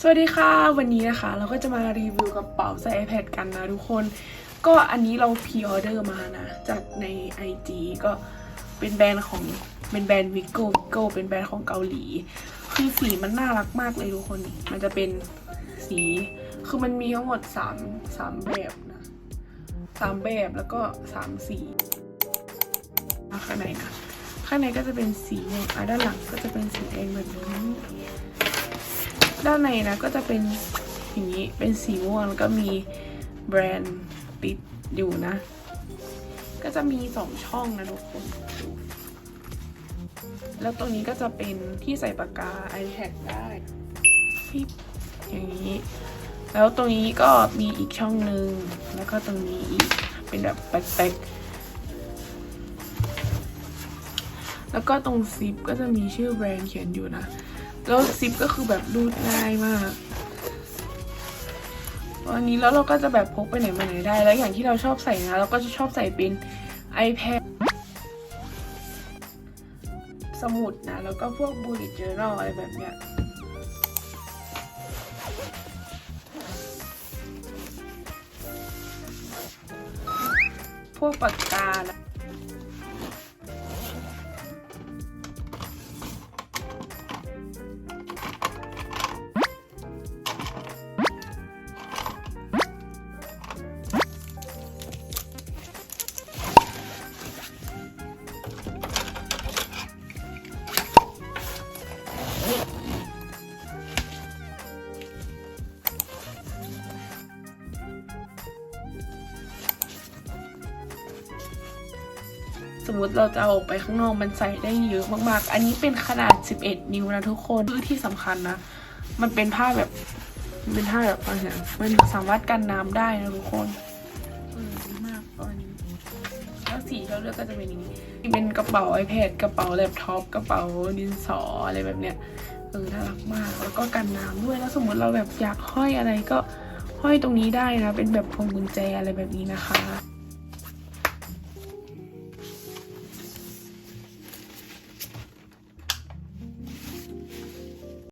สวัสดีค่ะ วันนี้นะคะ เราก็จะมารีวิวกระเป๋าใส่ iPad กันนะทุกคน ก็อันนี้เราพ r ออเดอร์มานะ จากใน IG ก็เป็นแบรนด์ของเป็นแบรนด์วิกโก้วิกโก้เป็นแบรนด์ของเกาหลี คือสีมันน่ารักมากเลยทุกคนมันจะเป็นสีคือมันมีทั้งหมดสามสามแบบนะสามแบบแล้วก็สามสีข้างในนะข้างในก็จะเป็นสีอะด้านหลังก็จะเป็นสีแดงแบบนี้ ด้านในนะก็จะเป็นอย่างนี้เป็นสีม่วงแล้วก็มีแบรนด์ติดอยู่นะ ก็จะมีสองช่องนะทุกคน แล้วตรงนี้ก็จะเป็นที่ใส่ปากกา iPad ได้ปิ๊บอย่างนี้ แล้วตรงนี้ก็มีอีกช่องหนึ่งแล้วก็ตรงนี้อีกเป็นแบบแป๊กๆแล้วก็ตรงซิปก็จะมีชื่อแบรนด์เขียนอยู่นะ แล้วซิปก็คือแบบรูดง่ายมากวันนี้แล้วเราก็จะแบบพกไปไหนมาไหนได้ แล้วอย่างที่เราชอบใส่นะ เราก็จะชอบใส่เป็น iPad สมุดนะ แล้วก็พวก bullet journal อะไรแบบเนี้ยพวกปากกานะ สมมติเราจะเอาออกไปข้างนอกมันใส่ได้เยอะมากๆ อันนี้เป็นขนาด 11 นิ้วนะทุกคนคือที่สำคัญนะ มันเป็นผ้าแบบเป็นผ้าแบบอะไรนะมันสามารถกันน้ำได้นะทุกคนมากตอนนี้แล้วสีเราเลือกก็จะเป็นอย่างนี้เป็นกระเป๋า iPad กระเป๋าแล็ปท็อปกระเป๋าดินสออะไรแบบเนี้ยเออน่ารักมากแล้วก็กันน้ำด้วยแล้วสมมติเราแบบอยากห้อยอะไรก็ห้อยตรงนี้ได้นะ เป็นแบบพวงกุญแจอะไรแบบนี้นะคะ